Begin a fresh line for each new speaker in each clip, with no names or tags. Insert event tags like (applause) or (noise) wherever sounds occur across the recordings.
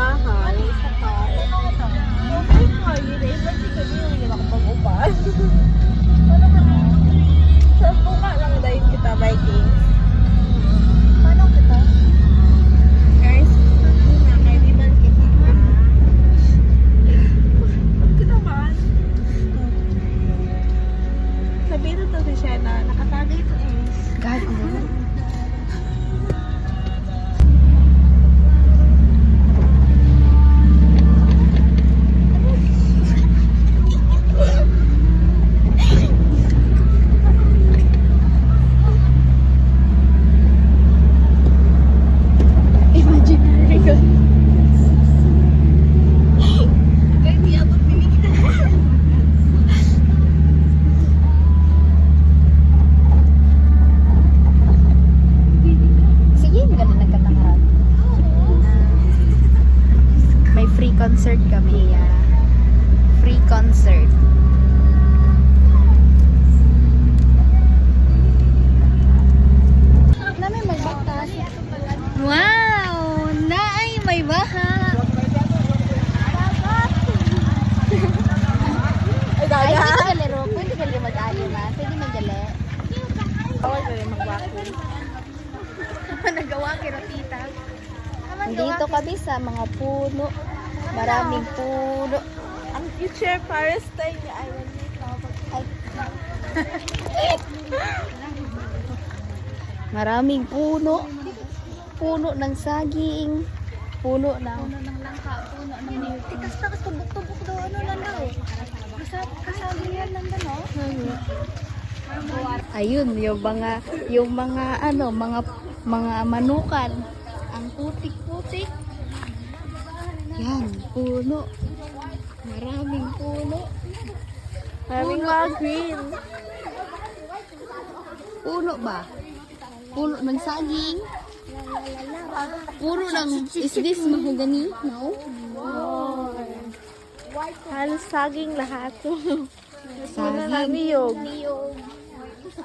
bahay. Sakay. Okay nga, yun eh. Ba't di ka din yung nakapag-upan?
concert kami. ah. Free concert. Na may magbatas. Wow! Naay may baha.
Ay,
Ay, pwede ka laro. Pwede ka laro mag-ali ma. Pwede magali.
Bawal ka rin mag-vacuum. (laughs)
Nagawa kay Tita. Dito kami sa mga puno. Maraming puno.
Ang future Paris tayo niya ay
Ay. Maraming puno. Puno ng saging. Puno ng... Puno ng langka. Puno ng. Tikas na tubok-tubok daw. Ano lang daw. Kasabihan lang daw, no? Ayun, yung mga, yung mga, ano, mga, mga manukan. Ang putik-putik. Yan, puno. Maraming puno.
Maraming mga green.
Puno ba? Puno ng saging? Puno ng, is this mahogany? No?
Halos saging lahat. (laughs) Puno
Saging.
niyog.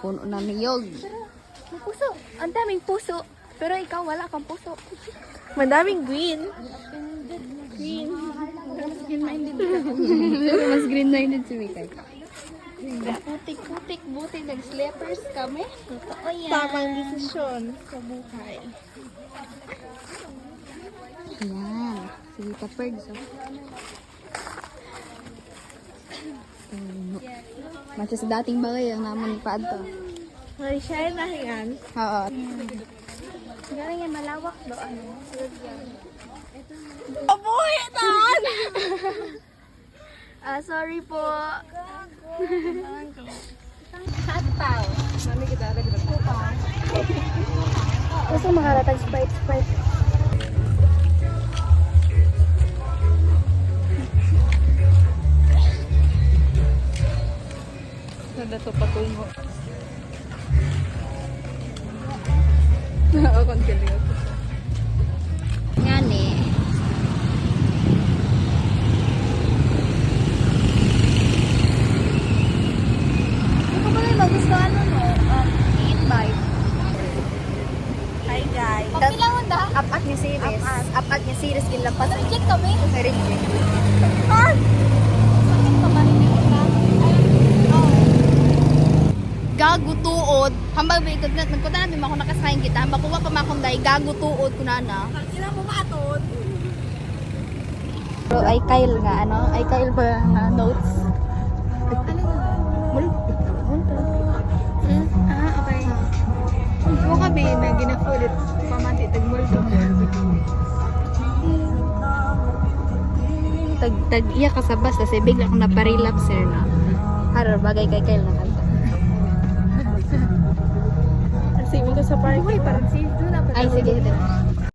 Puno ng niyog.
Puso. Ang daming puso. Pero ikaw wala kang puso.
Madaming. Green.
Mas green-minded si Mikay.
Putik-putik. Buti nag-slippers kami. Totoo yan.
Tamang desisyon sa buhay.
Yan. Sige ka, Pergs. Oh. Puno. Matsa sa dating bagay ang naman pa to.
May siya na yan.
Oo.
Galing yan malawak do. Ano?
Amoy! Taan!
Ah, sorry po. Gusto makalatag Sprite, Sprite.
Nada to patungo. Oo, kontilig ako. Ngani. Ito mo, no? Um, bite.
Hi guys.
Pagpilangon da?
Up-up niya series. Up-up niya series gilapas.
Reject kami.
Reject. Gago tuod. Hambang ba ikot na, nagpunta namin ako nakasahin kita. Hambang kuha pa makong day, gago tuod ko na na.
Sila mo matod.
Pero ay Kyle nga, ano? Ay Kyle ba nga notes? Tag, tag, iya kasabas kasi bigla kong naparilapse sir na. Harar bagay kay Kyle na kanta.
Kasi ko sa park.
Uy, parang si Juna pa.
Ay, sige. sige.